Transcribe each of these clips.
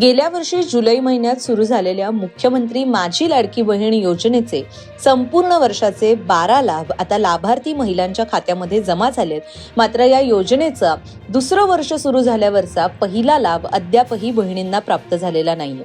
गेल्या वर्षी जुलै महिन्यात सुरू झालेल्या मुख्यमंत्री माझी लाडकी बहीण योजनेचे संपूर्ण वर्षाचे बारा लाभ आता लाभार्थी महिलांच्या खात्यामध्ये जमा झालेत. मात्र या योजनेचा दुसरं वर्ष सुरू झाल्यावरचा पहिला लाभ अद्यापही बहिणींना प्राप्त झालेला नाहीये.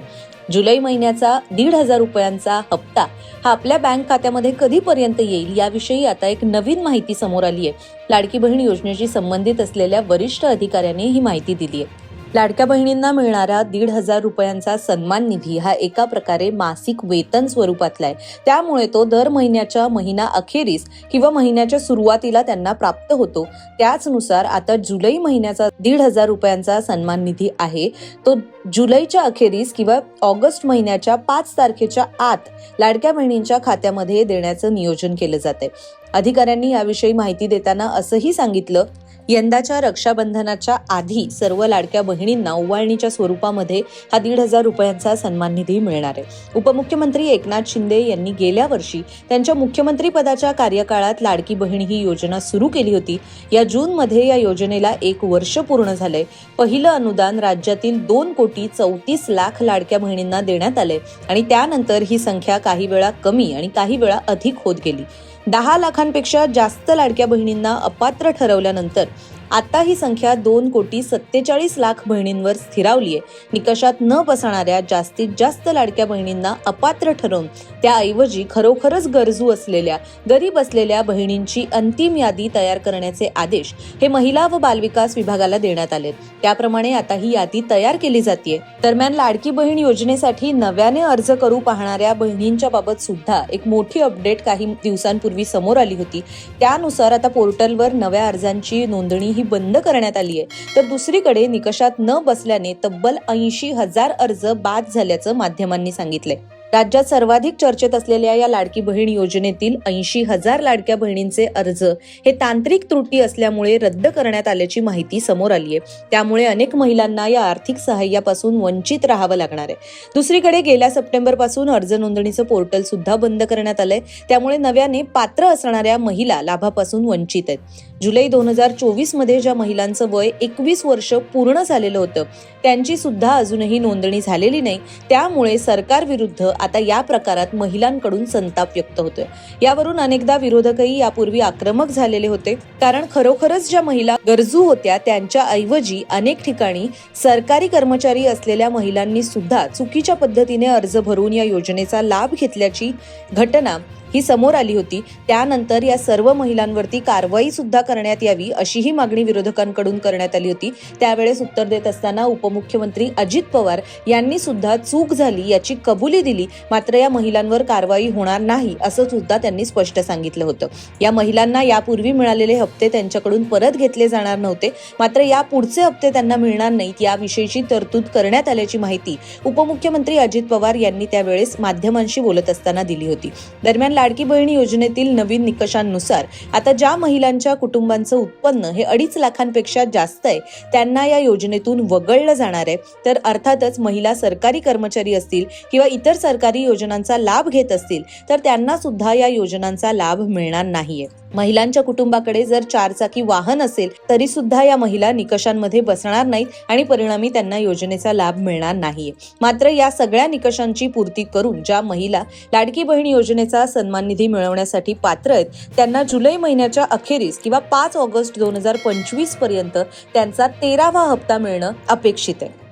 जुलै महिन्याचा दीड हजार रुपयांचा हप्ता हा आपल्या बँक खात्यामध्ये कधीपर्यंत येईल याविषयी आता एक नवीन माहिती समोर आली आहे लाडकी बहीण योजनेशी संबंधित असलेल्या वरिष्ठ अधिकाऱ्यांनी ही माहिती दिली आहे लाडक्या बहिणींना मिळणारा दीड हजार रुपयांचा सन्मान निधी हा एका प्रकारे मासिक वेतन स्वरूपातला आहे. त्यामुळे तो दर महिन्याच्या महिना अखेरीस किंवा महिन्याच्या सुरुवातीला त्यांना प्राप्त होतो. त्याचनुसार आता जुलै महिन्याचा दीड हजार रुपयांचा सन्मान निधी आहे. तो जुलैच्या अखेरीस किंवा ऑगस्ट महिन्याच्या पाच तारखेच्या आत लाडक्या बहिणींच्या खात्यामध्ये देण्याचं नियोजन केलं जाते अधिकाऱ्यांनी याविषयी माहिती देताना असंही सांगितलं यंदाच्या रक्षाबंधनाच्या आधी सर्व लाडक्या बहिणींना ओवाळणीच्या स्वरूपामध्ये हा दीड हजार रुपयांचा सन्मान निधी मिळणार आहे. उपमुख्यमंत्री एकनाथ शिंदे यांनी गेल्या वर्षी त्यांच्या मुख्यमंत्री पदाच्या कार्यकाळात लाडकी बहीण ही योजना सुरू केली होती. या जूनमध्ये या योजनेला एक वर्ष पूर्ण झालंय पहिलं अनुदान राज्यातील दोन कोटी चौतीस लाख लाडक्या बहिणींना देण्यात आले आणि त्यानंतर ही संख्या काही वेळा कमी आणि काही वेळा अधिक होत गेली. दहा लाखांपेक्षा जास्त लाडक्या बहिणींना अपात्र ठरवल्यानंतर आता ही संख्या दोन कोटी सत्तेचाळीस लाख बहिणींवर स्थिरावली आहे निकषात न बसणाऱ्या जास्तीत जास्त लाडक्या बहिणींना अपात्र ठरवून त्याऐवजी खरोखरच गरजू असलेल्या गरीब असलेल्या बहिणींची अंतिम यादी तयार करण्याचे आदेश हे महिला व बालविकास विभागाला देण्यात आले त्याप्रमाणे आता ही यादी तयार केली जाते दरम्यान लाडकी बहीण योजनेसाठी नव्याने अर्ज करू पाहणाऱ्या बहिणींच्या बाबत सुद्धा एक मोठी अपडेट काही दिवसांपूर्वी समोर आली होती. त्यानुसार आता पोर्टलवर नव्या अर्जांची नोंदणी ही बंद करण्यात आली आहे. तर दुसरीकडे निकषात न बसल्याने तब्बल ऐंशी हजार अर्ज बाद झाल्याचं माध्यमांनी सांगितलंय. राज्यात सर्वाधिक चर्चेत असलेल्या या लाडकी बहीण योजनेतील ऐंशी हजार लाडक्या बहिणींचे अर्ज हे तांत्रिक त्रुटी असल्यामुळे रद्द करण्यात आल्याची माहिती समोर आली आहे. त्यामुळे अनेक महिलांना या आर्थिक सहाय्यापासून वंचित राहावं लागणार आहे. दुसरीकडे गेल्या सप्टेंबरपासून अर्ज नोंदणीचं पोर्टल सुद्धा बंद करण्यात आलंय. त्यामुळे नव्याने पात्र असणाऱ्या महिला लाभापासून वंचित आहेत. जुलै दोन हजार चोवीसमध्ये ज्या महिलांचं वय एकवीस वर्ष पूर्ण झालेलं होतं त्यांची सुद्धा अजूनही नोंदणी झालेली नाही. त्यामुळे सरकारविरुद्ध आता या प्रकारात महिलांकडून संताप व्यक्त होतोय. यावरून अनेकदा विरोधकही यापूर्वी आक्रमक झालेले होते. कारण खरोखरच ज्या महिला गरजू होत्या त्यांच्या ऐवजी अनेक ठिकाणी सरकारी कर्मचारी असलेल्या महिलांनी सुद्धा चुकीच्या पद्धतीने अर्ज भरून या योजनेचा लाभ घेतल्याची घटना ही समोर आली होती. त्यानंतर या सर्व महिलांवरती कारवाई सुद्धा करण्यात यावी अशीही मागणी विरोधकांकडून करण्यात आली होती. त्यावेळेस उत्तर देत असताना उपमुख्यमंत्री अजित पवार यांनी सुद्धा चूक झाली याची कबुली दिली मात्र या महिलांवर कारवाई होणार नाही असं सुद्धा त्यांनी स्पष्ट सांगितलं होतं. या महिलांना यापूर्वी मिळालेले हप्ते त्यांच्याकडून परत घेतले जाणार नव्हते. मात्र या पुढचे हप्ते त्यांना मिळणार नाहीत याविषयीची तरतूद करण्यात आल्याची माहिती उपमुख्यमंत्री अजित पवार यांनी त्यावेळेस माध्यमांशी बोलत असताना दिली होती. दरम्यान लाडकी बहीण योजनेतील नवीन निकषांनुसार आता ज्या महिलांच्या कुटुंबांचं उत्पन्न हे अडीच लाखांपेक्षा जास्त आहे त्यांना या योजनेतून वगळलं जाणार आहे. तर अर्थातच महिला सरकारी कर्मचारी असतील किंवा इतर सरकारी योजनांचा लाभ घेत असतील तर त्यांना सुद्धा या योजनांचा लाभ मिळणार नाहीये. महिलांच्या कुटुंबाकडे जर चारचाकी वाहन असेल तरी सुद्धा या महिला निकषांमध्ये बसणार नाहीत आणि परिणामी त्यांना योजनेचा लाभ मिळणार नाहीये. मात्र या सगळ्या निकषांची पूर्ती करून ज्या महिला लाडकी बहीण योजनेचा सन्मान निधी मिळवण्यासाठी पात्र आहेत त्यांना जुलै महिन्याच्या अखेरीस किंवा पाच ऑगस्ट दोन हजार पंचवीसपर्यंत त्यांचा तेरावा हप्ता मिळणं अपेक्षित आहे.